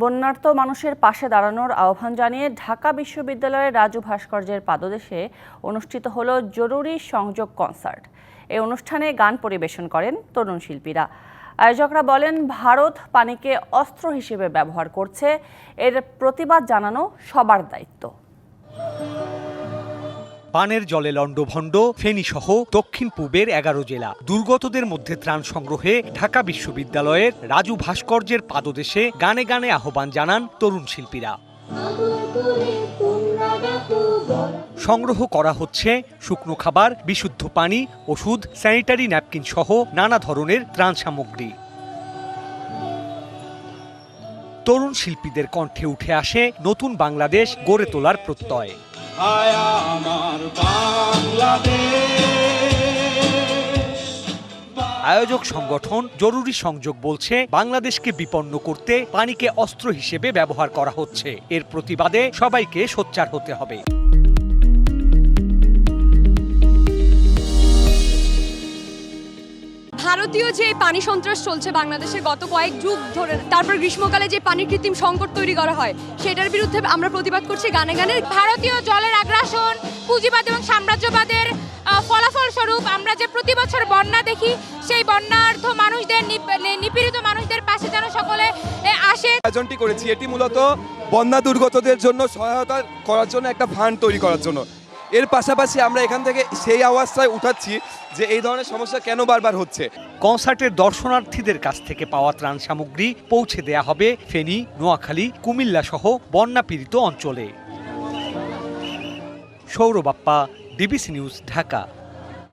বন্যার্ত মানুষের পাশে দাঁড়ানোর আহ্বান জানিয়ে ঢাকা বিশ্ববিদ্যালয়ের রাজু ভাস্কর্যের পাদদেশে অনুষ্ঠিত হলো জরুরি সংযোগ কনসার্ট। এই অনুষ্ঠানে গান পরিবেশন করেন তরুণ শিল্পীরা। আয়োজকরা বলেন, ভারত পানিকে অস্ত্র হিসেবে ব্যবহার করছে। এর প্রতিবাদ জানানো সবার দায়িত্ব। পানের জলে লণ্ডভণ্ড, ফেনীসহ দক্ষিণ পূবের এগারো জেলা। দুর্গতদের মধ্যে ত্রাণ সংগ্রহে ঢাকা বিশ্ববিদ্যালয়ের রাজু ভাস্কর্যের পাদদেশে গানে গানে আহ্বান জানান তরুণ শিল্পীরা। সংগ্রহ করা হচ্ছে শুকনো খাবার, বিশুদ্ধ পানি, ওষুধ, স্যানিটারি ন্যাপকিন সহ নানা ধরনের ত্রাণ সামগ্রী। তরুণ শিল্পীদের কণ্ঠে উঠে আসে নতুন বাংলাদেশ গড়ে তোলার প্রত্যয়। আয়া আমার বাংলাদেশ। আয়োজক সংগঠন জরুরি সংযোগ বলছে, বাংলাদেশকে বিপন্ন করতে পানিকে অস্ত্র হিসেবে ব্যবহার করা হচ্ছে। এর প্রতিবাদে সবাইকে সোচ্চার হতে হবে। ভারতীয় যে পানি সন্ত্রাস চলছে বাংলাদেশে গত কয়েক যুগ ধরে, তারপর গ্রীষ্মকালে যে পানির কৃত্রিম সংকট তৈরি করা হয়, সেটার বিরুদ্ধে আমরা প্রতিবাদ করছি গানে গানে। ভারতীয় জলের আগ্রাসন, পুঁজিবাদ এবং সাম্রাজ্যবাদের ফলাফল স্বরূপ আমরা যে প্রতি বছর বন্যা দেখি, সেই বন্যার্থ মানুষদের নিপীড়িত মানুষদের পাশে যেন সকলে আসে। আয়োজনটি করেছি এটি মূলত বন্যা দুর্গতদের জন্য সহায়তা করার জন্য, একটা ফান্ড তৈরি করার জন্য। এর পাশাপাশি আমরা এখান থেকে সেই আওয়াজটাই উঠাচ্ছি যে এই ধরনের সমস্যা কেন বারবার হচ্ছে। কনসার্টের দর্শনার্থীদের কাছ থেকে পাওয়া ত্রাণ সামগ্রী পৌঁছে দেয়া হবে ফেনী, নোয়াখালী, কুমিল্লা সহ বন্যা পীড়িত অঞ্চলে সৌরবাপ্পা ডিবিসি নিউজ, ঢাকা।